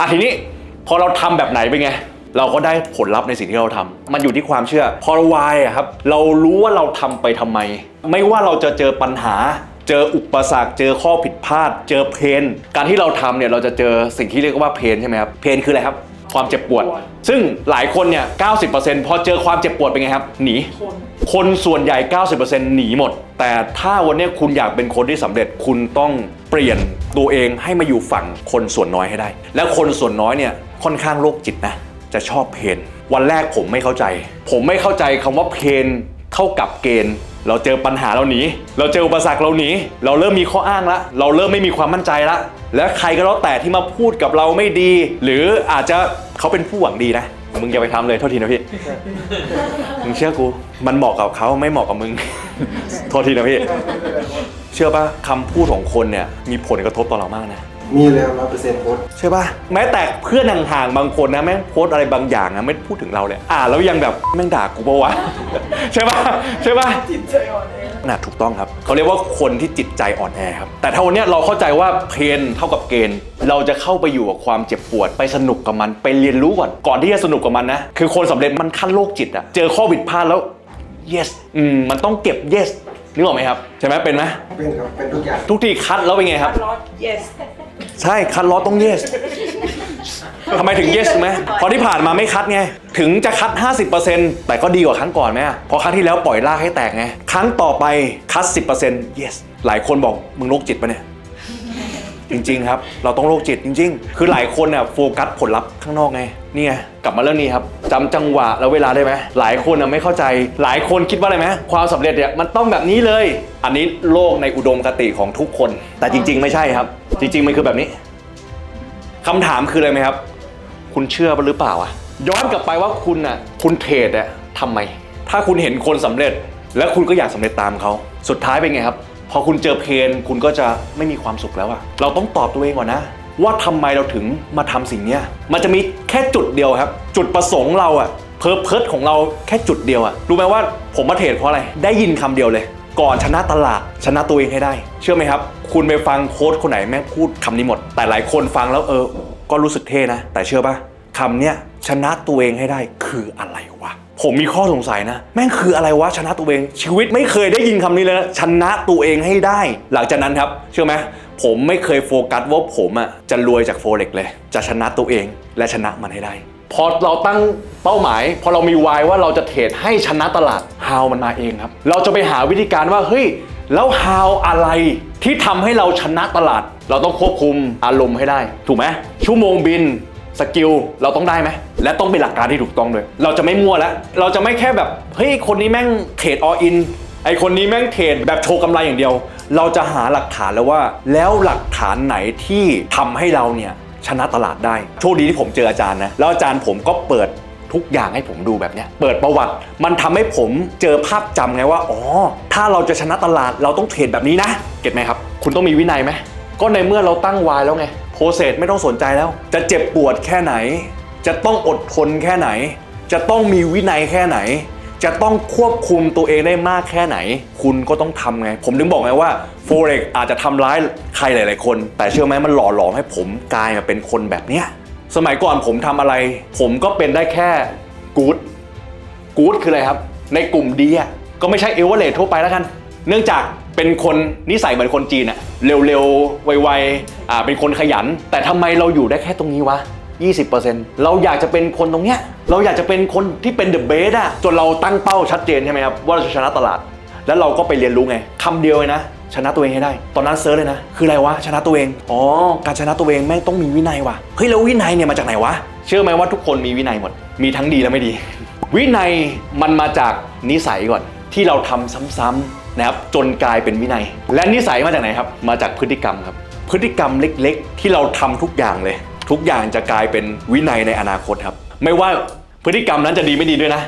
อะทีนี้พอเราทำแบบไหนเป็นไง เราก็ได้ผลลัพธ์ในสิ่งที่เราทำมันอยู่ที่ความเชื่อ พอเราวายอะครับ เรารู้ว่าเราทำไปทำไม ไม่ว่าเราจะเจอปัญหา เจออุปสรรค เจอข้อผิดพลาด เจอเพน การที่เราทำเนี่ยเราจะเจอสิ่งที่เรียกว่าเพนใช่ไหมครับ เพนคืออะไรครับ ความเจ็บปวด ซึ่งหลายคนเนี่ย 90%พอเจอความเจ็บปวดเป็นไงครับ หนี คนส่วนใหญ่ 90%หนีหมด แต่ถ้าวันเนี้ยคุณอยากเป็นคนที่สำเร็จ คุณต้องเป ลี่ยนตัวเองให้มาอยู่ฝั่งคนส่วนน้อยให้ได้ และคนส่วนน้อยเนี่ยค่อนข้างโรคจิตนะ จะชอบเพนวันแรกผมไม่เข้าใจ ผมไม่เข้าใจคำว่าเพนเท่ากับเกณฑ์ เราเจอปัญหาเราหนี เราเจออุปสรรคเราหนี เราเริ่มมีข้ออ้างละ เราเริ่มไม่มีความมั่นใจละ และใครก็แล้วแต่ที่มาพูดกับเราไม่ดี หรืออาจจะเขาเป็นผู้หวังดีนะ มึงอย่าไปทำเลยโทษทีนะพี่ มึงเชื่อกู มันเหมาะกับเขาไม่เหมาะกับมึง โทษทีนะพี่ เชื่อปะคำพูดของคนเนี่ยมีผลกระทบต่อเรามากนะ มีแล้วร้อยเปอร์เซ็นต์โค้ดใช่ป่ะแม้แต่เพื่อนห่างๆบางคนนะแม่งโพสต์อะไรบางอย่างนะไม่พูดถึงเราเลยอ่านแล้วยังแบบแม่งด่ากูปะวะ ใช่ป่ะใช่ป่ะ จิตใจอ่อนแอน่ะถูกต้องครับเขาเรียกว่าคนที่จิตใจอ่อนแอครับ แต่ถ้าวันเนี้ยเราเข้าใจว่าเพนเท่ากับเกณฑ์ เราจะเข้าไปอยู่กับความเจ็บปวด ไปสนุกกับมันไปเรียนรู้ก่อนก่อนที่จะสนุกกับมันนะ คือคนสำเร็จมันขั้นโลกจิตอะเจอข้อผิดพลาดแล้ว yes อืมมันต้องเก็บ yes นึกออกไหมครับใช่ไหมเป็นไหมเป็นครับ เป็นทุกอย่าง ทุกทีคัดแล้วเป็นไงครับรอ yes ใช่คัดล้อต้อง yes ทำไมถึง yes ไหมเพอที่ผ่านมาไม่คัดไง ถึงจะคัด 50%แต่ก็ดีกว่าครั้งก่อนไหมอะเพราะครั้งที่แล้วปล่อยลากให้แตกไง ครั้งต่อไปคัด 10% yes หลายคนบอกมึงโรคจิตปะเนี่ย จริง ๆ ครับ เราต้องโรคจิตจริง ๆ คือหลายคนเนี่ยโฟกัสผลลัพธ์ข้างนอกไงนี่ไงกลับมาเรื่องนี้ครับจำจังหวะแล้วเวลาได้ไหมหลายคนน่ะไม่เข้าใจ หลายคนคิดว่าอะไรไหมความสำเร็จเนี่ยมันต้องแบบนี้เลย อันนี้โลกในอุดมคติของทุกคน แต่จริง ๆ ไม่ใช่ครับ จริง ๆ มันคือแบบนี้คำถามคืออะไรไหมครับ คุณเชื่อหรือเปล่าอะย้อนกลับไปว่าคุณอะคุณเทรดอะทำไม ถ้าคุณเห็นคนสำเร็จ แล้วคุณก็อยากสำเร็จตามเขาสุดท้ายเป็นไงครับ พอคุณเจอเพนคุณก็จะไม่มีความสุขแล้วอะเราต้องตอบตัวเองก่อนนะ ว่าทำไมเราถึงมาทำสิ่งเนี้ยมันจะมีแค่จุดเดียวครับ จุดประสงค์เราอะเพอร์เพสของเราแค่จุดเดียวอะรู้ไหมว่าผมมาเทรดเพราะอะไร ได้ยินคำเดียวเลย ก่อนชนะตลาดชนะตัวเองให้ได้ เชื่อไหมครับ คุณไปฟังโค้ชคนไหนแม่งพูดคำนี้หมด แต่หลายคนฟังแล้วเออ ก็รู้สึกเท่นะ แต่เชื่อปะคำเนี้ยชนะตัวเองให้ได้คืออะไรวะ ผมมีข้อสงสัยนะ แม่งคืออะไรวะชนะตัวเอง ชีวิตไม่เคยได้ยินคำนี้เลยนะชนะตัวเองให้ได้ หลังจากนั้นครับ เชื่อไหมผมไม่เคยโฟกัสว่าผมอะจะรวยจากโฟเร็กเลย จะชนะตัวเองและชนะมันให้ได้ พอเราตั้งเป้าหมาย พอเรามีวายว่าเราจะเทรดให้ชนะตลาด how มันมาเองครับ เราจะไปหาวิธีการว่าเฮ้ยแล้ว how อะไรที่ทำให้เราชนะตลาด เราต้องควบคุมอารมณ์ให้ได้ ถูกไหมชั่วโมงบิน สกิลเราต้องได้ไหมและต้องเป็นหลักการที่ถูกต้องด้วย เราจะไม่มั่วแล้ว เราจะไม่แค่แบบเฮ้ยคนนี้แม่งเทรดออินไอคนนี้แม่งเทรดแบบโชว์กำไรอย่างเดียว เราจะหาหลักฐานแล้วว่า แล้วหลักฐานไหนที่ทำให้เราเนี่ยชนะตลาดได้ โชคดีที่ผมเจออาจารย์นะแล้วอาจารย์ผมก็เปิดทุกอย่างให้ผมดูแบบเนี้ยเปิดประวัติ มันทำให้ผมเจอภาพจำไงว่าอ๋อถ้าเราจะชนะตลาดเราต้องเทรดแบบนี้นะ เก็ตไหมครับ คุณต้องมีวินัยไหมก็ในเมื่อเราตั้งวายแล้วไง โปรเซสไม่ต้องสนใจแล้ว จะเจ็บปวดแค่ไหน จะต้องอดทนแค่ไหน จะต้องมีวินัยแค่ไหน จะต้องควบคุมตัวเองได้มากแค่ไหน คุณก็ต้องทำไง ผมถึงบอกไงว่า Forex อาจจะทำร้ายใครหลาย ๆ คน แต่เชื่อไหมมันหล่อหลอมให้ผมกลายมาเป็นคนแบบเนี้ยสมัยก่อนผมทำอะไร ผมก็เป็นได้แค่กู๊ดกู๊ดคืออะไรครับ ในกลุ่มดีก็ไม่ใช่เอเวอเรสทั่วไปแล้วกัน เนื่องจาก เป็นคนนิสัยเหมือนคนจีนอะเร็วๆ ไวๆอ่าเป็นคนขยัน แต่ทำไมเราอยู่ได้แค่ตรงนี้วะ 20%เราอยากจะเป็นคนตรงเนี้ยเราอยากจะเป็นคนที่เป็นเดอะเบสอะจนเราตั้งเป้าชัดเจนใช่ไหมครับว่าเราจะชนะตลาด แล้วเราก็ไปเรียนรู้ไงคำเดียวเลยนะ ชนะตัวเองให้ได้ ตอนนั้นเซิร์ชเลยนะ คืออะไรวะชนะตัวเองอ๋อการชนะตัวเองแม่งต้องมีวินัยว่ะเฮ้ยแล้ววินัยเนี่ยมาจากไหนวะเชื่อไหมว่าทุกคนมีวินัยหมดมีทั้งดีและไม่ดี วินัยมันมาจากนิสัยก่อนที่เราทำซ้ำๆ นะครับจนกลายเป็นวินัย และนิสัยมาจากไหนครับ มาจากพฤติกรรมครับ พฤติกรรมเล็กๆ ที่เราทำทุกอย่างเลย ทุกอย่างจะกลายเป็นวินัยในอนาคตครับ ไม่ว่าพฤติกรรมนั้นจะดีไม่ดีด้วยนะ